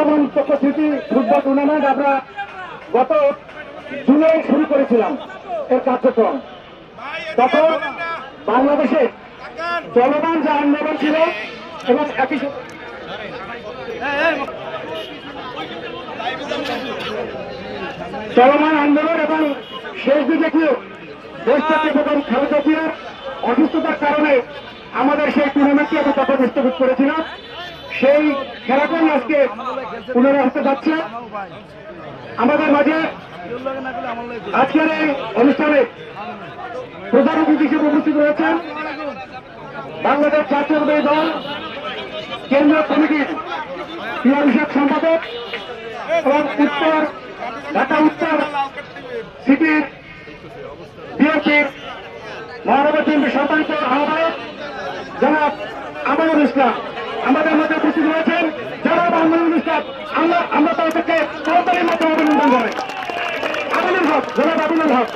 চলমান চক্রস্মৃতি football tournament আমরা গত জুনে শুরু করেছিলাম এর কার্যক্রম। তখন বাংলাদেশে চলমান যে আন্দোলন ছিল এবং একই চলমান আন্দোলন এবং শেষ দিকে কি দেশটাকে এবং খালেদা জিয়ার অসুস্থতার কারণে আমাদের সেই টুর্নামেন্টটি আমি তখন স্থগিত করেছিলাম। সেই খেলাটাই আজকে পুনরায় হতে যাচ্ছে। আমাদের মাঝে আজকের এই অনুষ্ঠানে প্রধান অতিথি হিসেবে উপস্থিত রয়েছেন বাংলাদেশ জাতীয়তাবাদী দল, কেন্দ্রীয় কমিটির ক্রীড়া বিষয়ক সম্পাদক এবং উত্তর, ঢাকা উত্তর সিটির বিএনপির মহানগর বিএনপির সম্মানিত আহ্বায়ক জনাব আমানুল ইসলাম। আমাদের মধ্যে উপস্থিত রয়েছেন জনাব আমানুল ইসলাম আমরা আমরা তাদেরকে তাড়াতাড়ির মধ্যে অভিনন্দন জানাই আমিনুল হক, জনাব আমিনুল হক।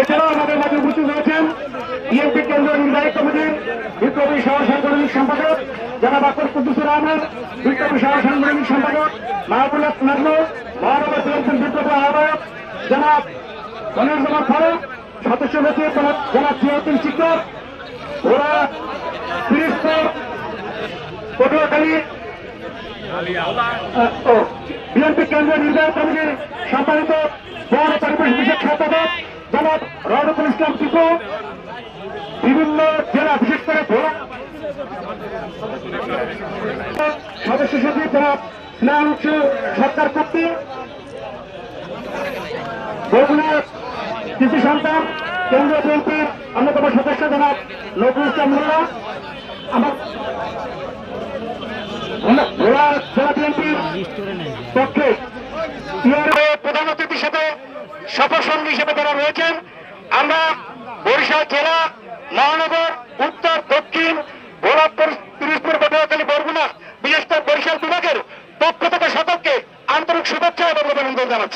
এছাড়াও আমাদের মাঝে উপস্থিত রয়েছেন বিএনপি কেন্দ্রীয় নির্বাহী কমিটির বিপ্লবী সহ সাংগঠনিক সম্পাদক, জনাব আকর কুদ্দুসুর আহমেদ, বিপ্লবী সহ সাংগঠনিক সম্পাদক মাহবুল্লাহ নাজমুল মহানগর বিএনপির বিপ্লবী আহ্বায়ক, জনাব মনির কুমার ফারুক, সদস্য সচিব জনাব জিয়াউদ্দিন শিক্ষক ওরা পটুয়াখালী বিএনপি কেন্দ্রীয় নির্বাহী কমিটির সম্মানিত বন ও পরিবেশ বিষয়ক সম্পাদক জনাব রহমতুল ইসলাম টিপু বিভিন্ন জেলা বিশেষ করে সদস্য সচিব জনাব স্নেহাংশ সরকার কর্তৃক বগুড়ার কৃষি সন্তান কেন্দ্রীয় বিএনপির অন্যতম সদস্য জনাব নজরুল ইসলাম মোল্লা আমার ভোলা জেলা বিএনপির পক্ষে প্রধান অতিথি হিসেবে সফরসঙ্গী হিসেবে তারা রয়েছেন। আমরা বরিশাল জেলা, মহানগর, উত্তর, দক্ষিণ, গোলাপপুর পিরিশপুর পটুয়াখালী বরগুনা, বিশেষ করে বরিশাল বিভাগের পক্ষ থেকে সকলকে আন্তরিক শুভেচ্ছা এবং অভিনন্দন জানাচ্ছি।